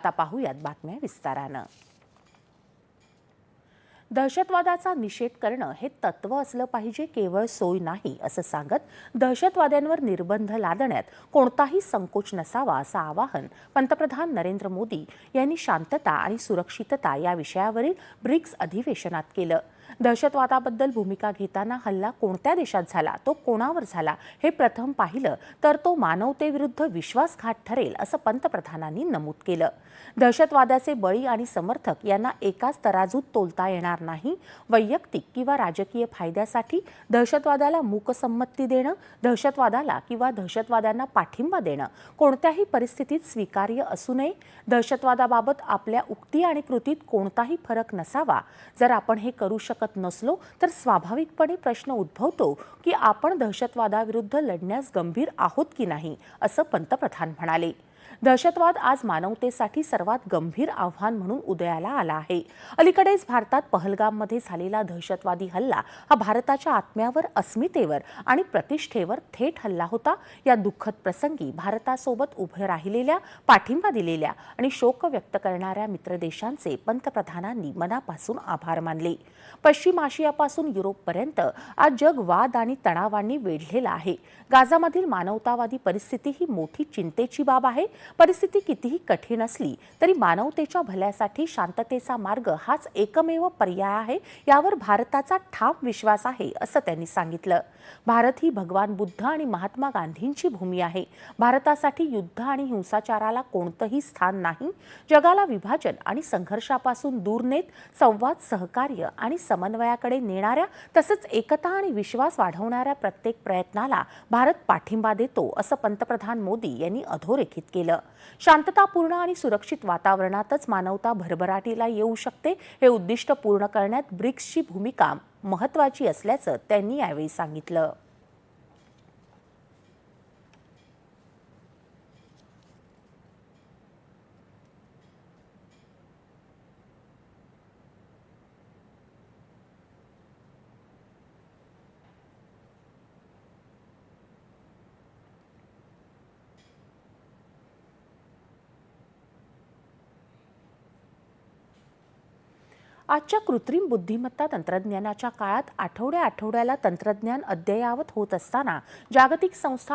आता पाहूयात बातम्या विस्तारानं. दहशतवादाचा निषेध करणं हे तत्व असलं पाहिजे केवळ सोय नाही असं सांगत दहशतवाद्यांवर निर्बंध लादण्यात कोणताही संकोच नसावा असं आवाहन पंतप्रधान नरेंद्र मोदी यांनी शांतता आणि सुरक्षितता या विषयावरील ब्रिक्स अधिवेशनात केलं. दहशतवादाबद्दल भूमिका घेताना हल्ला कोणत्या देशात झाला तो कोणावर झाला हे प्रथम पाहिलं तर तो मानवतेविरुद्ध विश्वासघात ठरेल असं पंतप्रधानांनी नमूद केलं. दहशतवादाचे बळी आणि समर्थक यांना एकाच तराजूत तोलता येणार नाही. वैयक्तिक किंवा राजकीय फायद्यासाठी दहशतवादाला मूकसंमती देणं दहशतवादाला किंवा दहशतवाद्यांना पाठिंबा देणं कोणत्याही परिस्थितीत स्वीकार्य असू नये. दहशतवादाबाबत आपल्या उक्ती आणि कृतीत कोणताही फरक नसावा. जर आपण हे करू शकतो नसलो तर स्वाभाविकपणे प्रश्न उद्भवतो की आपण दहशतवादाविरुद्ध लढण्यास गंभीर आहोत की नाही असं पंतप्रधान म्हणाले. दहशतवाद आज मानवतेसाठी सर्वात गंभीर आव्हान म्हणून उदयाला आला आहे. अलीकडेच भारतात पहलगाममध्ये झालेला दहशतवादी हल्ला हा भारताच्या आत्म्यावर अस्मितेवर आणि प्रतिष्ठेवर थेट हल्ला होता. या दुःखद प्रसंगी भारतासोबत उभे राहिलेल्या पाठिंबा दिलेल्या आणि शोक व्यक्त करणाऱ्या मित्रदेशांचे पंतप्रधानांनी मनापासून आभार मानले. पश्चिम आशियापासून युरोपपर्यंत आज जग वाद आणि तणावांनी वेढलेलं आहे. गाझामधील मानवतावादी परिस्थिती ही मोठी चिंतेची बाब आहे. परिस्थिती कितीही कठीण असली तरी मानवतेच्या भल्यासाठी शांततेचा मार्ग हाच एकमेव पर्याय आहे यावर भारताचा ठाम विश्वास आहे असं त्यांनी सांगितलं. भारत ही भगवान बुद्ध आणि महात्मा गांधींची भूमी आहे. भारतासाठी युद्ध आणि हिंसाचाराला कोणतंही स्थान नाही. जगाला विभाजन आणि संघर्षापासून दूर नेत संवाद सहकार्य आणि समन्वयाकडे नेणाऱ्या तसंच एकता आणि विश्वास वाढवणाऱ्या प्रत्येक प्रयत्नाला भारत पाठिंबा देतो असं पंतप्रधान मोदी यांनी अधोरेखित केलं. शांततापूर्ण आणि सुरक्षित वातावरणातच मानवता भरभराटीला येऊ शकते हे उद्दिष्ट पूर्ण करण्यात ब्रिक्सची भूमिका महत्वाची असल्याचं त्यांनी यावेळी सांगितलं. आजच्या कृत्रिम बुद्धिमत्ता तंत्रज्ञानाच्या काळात आठवड्या आठवड्याला तंत्रज्ञान अद्ययावत होत असताना जागतिक संस्था